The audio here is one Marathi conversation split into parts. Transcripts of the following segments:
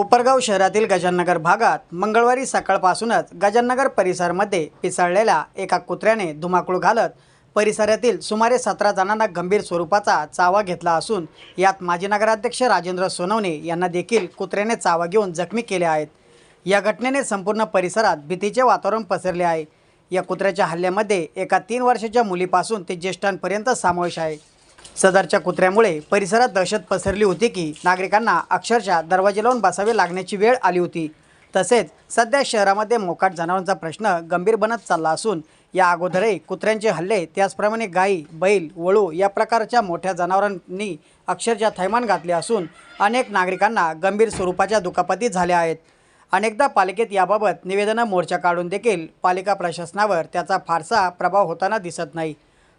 कोपरगाव शहरातील गजाननगर भागात मंगळवारी सकाळपासूनच गजाननगर परिसरामध्ये पिसळलेल्या एका कुत्र्याने धुमाकूळ घालत परिसरातील सुमारे सतरा जणांना गंभीर स्वरूपाचा चावा घेतला असून यात माजी नगराध्यक्ष राजेंद्र सोनवणे यांना देखील कुत्र्याने चावा घेऊन जखमी केले आहेत. या घटनेने संपूर्ण परिसरात भीतीचे वातावरण पसरले आहे. या कुत्र्याच्या हल्ल्यामध्ये एका तीन वर्षाच्या मुलीपासून ते ज्येष्ठांपर्यंत समावेश आहे. सदरच्या कुत्र्यामुळे परिसरात दहशत पसरली होती की नागरिकांना अक्षरशः दरवाजे लावून बसावे लागण्याची वेळ आली होती. तसेच सध्या शहरामध्ये मोकाट जनावरांचा प्रश्न गंभीर बनत चालला असून या अगोदरही कुत्र्यांचे हल्ले त्याचप्रमाणे गाई बैल वळू या प्रकारच्या मोठ्या जनावरांनी अक्षरशः थैमान घातले असून अनेक नागरिकांना गंभीर स्वरूपाच्या दुखापती झाल्या आहेत. अनेकदा पालिकेत याबाबत निवेदनं मोर्चा काढून देखील पालिका प्रशासनावर त्याचा फारसा प्रभाव होताना दिसत नाही.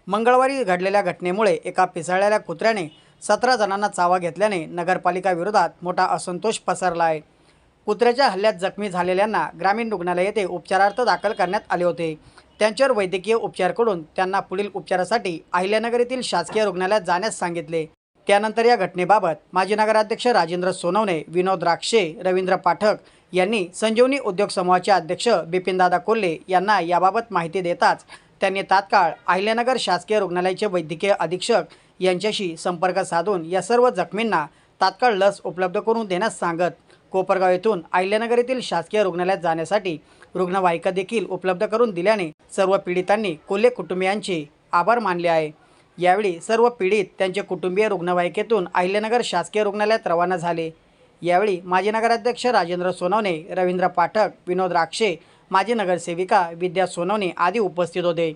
मंगळवारी घडलेल्या घटनेमुळे एका पिसाळलेल्या कुत्र्याने सतरा जणांना चावा घेतल्याने नगरपालिकाविरोधात मोठा असंतोष पसरला आहे. कुत्र्याच्या हल्ल्यात जखमी झालेल्यांना ग्रामीण रुग्णालय येथे उपचारार्थ दाखल करण्यात आले होते. त्यांच्यावर वैद्यकीय उपचार करून त्यांना पुढील उपचारासाठी अहिल्यानगर येथील शासकीय रुग्णालयात जाण्यास सांगितले. त्यानंतर या घटनेबाबत माजी नगराध्यक्ष राजेंद्र सोनवणे विनोद राक्षे रवींद्र पाठक यांनी संजीवनी उद्योग समूहाचे अध्यक्ष बिपिनदादा कोल्हे यांना याबाबत माहिती देताच त्यांनी तात्काळ अहिल्यानगर शासकीय रुग्णालयाचे वैद्यकीय अधीक्षक यांच्याशी संपर्क साधून या सर्व जखमींना तात्काळ लस उपलब्ध करून देण्यास सांगत कोपरगाव येथून अहिल्यानगर येथील शासकीय रुग्णालयात जाण्यासाठी रुग्णवाहिका देखील उपलब्ध करून दिल्याने सर्व पीडितांनी कोल्हे कुटुंबियांचे आभार मानले आहे. यावेळी सर्व पीडित त्यांचे कुटुंबीय रुग्णवाहिकेतून अहिल्यानगर शासकीय रुग्णालयात रवाना झाले. यावेळी माजी नगराध्यक्ष राजेंद्र सोनवणे रवींद्र पाठक विनोद राक्षे माजी नगरसेविका विद्या सोनवणे आदी उपस्थित होते.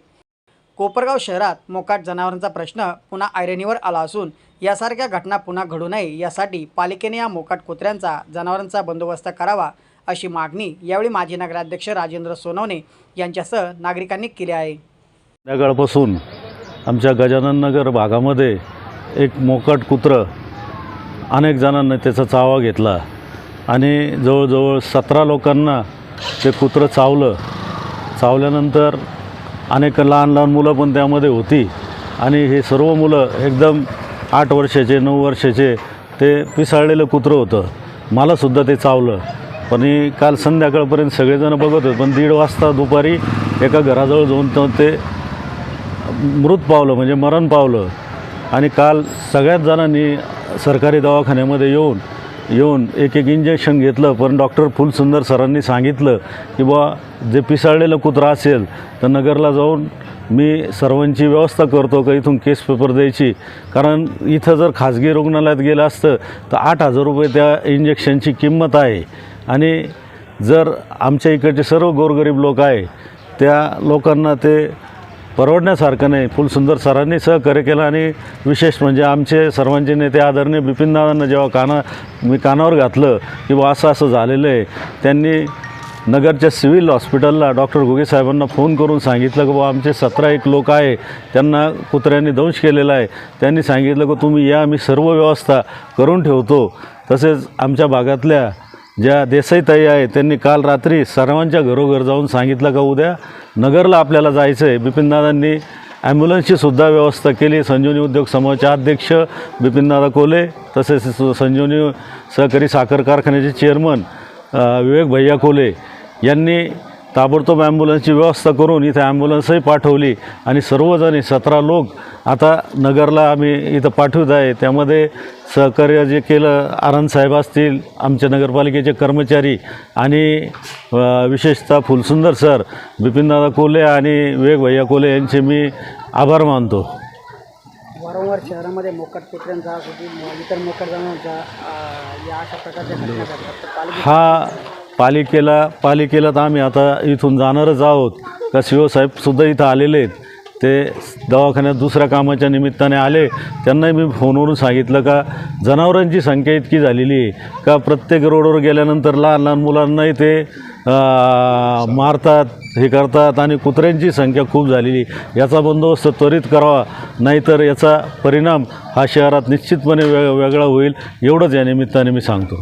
कोपरगाव शहरात मोकाट जनावरांचा प्रश्न पुन्हा ऐरणीवर आला असून यासारख्या घटना पुन्हा घडू नये यासाठी पालिकेने या मोकाट कुत्र्यांचा जनावरांचा बंदोबस्त करावा अशी मागणी यावेळी माजी नगराध्यक्ष राजेंद्र सोनवणे यांच्यासह नागरिकांनी केली आहे. संध्याकाळपासून आमच्या गजानन नगर भागामध्ये एक मोकाट कुत्रं अनेक जणांना त्याचा चावा घेतला आणि जवळजवळ सतरा लोकांना ते कुत्रं चावलं. चावल्यानंतर अनेक लहान लहान मुलं पण त्यामध्ये होती. आणि हे सर्व मुलं एकदम आठ वर्षाचे नऊ वर्षाचे ते पिसाळलेलं कुत्रं होतं. मलासुद्धा ते चावलं. पण हे काल संध्याकाळपर्यंत सगळेजण बघत होते. पण दीड वाजता दुपारी एका घराजवळ जाऊन ते मृत पावलं म्हणजे मरण पावलं. आणि काल सगळ्याच जणांनी सरकारी दवाखान्यामध्ये येऊन येऊन एक एक इंजेक्शन घेतलं. पण डॉक्टर फुलसुंदर सरांनी सांगितलं की बा जे पिसाळलेलं कुत्रा असेल तर नगरला जाऊन मी सर्वांची व्यवस्था करतो का? इथून केस पेपर द्यायची. कारण इथं जर खाजगी रुग्णालयात गेलं असतं तर आठ हजार रुपये त्या इंजेक्शनची किंमत आहे. आणि जर आमच्या इकडचे सर्व गोरगरीब लोक आहे त्या लोकांना ते परवडण्यासारखं नाही. फुलसुंदर सरांनी सहकार्य केलं आणि विशेष म्हणजे आमचे सर्वांचे नेते आदरणीय बिपिनदादांना जेव्हा काना मी कानावर घातलं की बा असं असं झालेलं आहे त्यांनी नगरच्या सिव्हिल हॉस्पिटलला डॉक्टर घुगे साहेबांना फोन करून सांगितलं की बा आमचे सतरा एक लोक आहे त्यांना कुत्र्यांनी दंश केलेला आहे. त्यांनी सांगितलं की तुम्ही या मी सर्व व्यवस्था करून ठेवतो. तसेच आमच्या भागातल्या ज्या देसाईताई आहे त्यांनी काल रात्री सर्वांच्या घरोघर जाऊन सांगितलं का उद्या नगरला आपल्याला जायचं आहे बिपिनदादांनी ॲम्ब्युलन्सची सुद्धा व्यवस्था केली. संजीवनी उद्योग समूहाचे अध्यक्ष बिपिनदादा कोले तसेच संजीवनी सहकारी साखर कारखान्याचे चेअरमन विवेक भैया कोले यांनी ताबडतोब ॲम्ब्युलन्सची व्यवस्था करून इथं ॲम्ब्युलन्सही पाठवली. आणि सर्वजण सतरा लोक आता नगरला आम्ही इथं पाठवत आहे. त्यामध्ये सहकार्य जे केलं आनंद साहेब असतील आमच्या नगरपालिकेचे कर्मचारी आणि विशेषतः फुलसुंदर सर बिपिनदादा कोले आणि विवेक भैया कोले यांचे मी आभार मानतो. वारंवार शहरामध्ये मोकाट कुत्र्यांचा इतर मोकाट या अशा प्रकारच्या हा पालिकेला पालिकेला तर आम्ही आता इथून जाणारच आहोत. का शिवसाहेबसुद्धा इथं आलेले आहेत. ते दवाखान्यात दुसऱ्या कामाच्या निमित्ताने आले. त्यांनाही मी फोनवरून सांगितलं का जनावरांची संख्या इतकी झालेली आहे. का प्रत्येक रोडवर गेल्यानंतर लहान लहान मुलांनाही ते मारतात हे करतात आणि कुत्र्यांची संख्या खूप झालेली याचा बंदोबस्त त्वरित करावा. नाहीतर याचा परिणाम हा शहरात निश्चितपणे वेग वेगळा होईल. एवढंच या निमित्ताने मी सांगतो.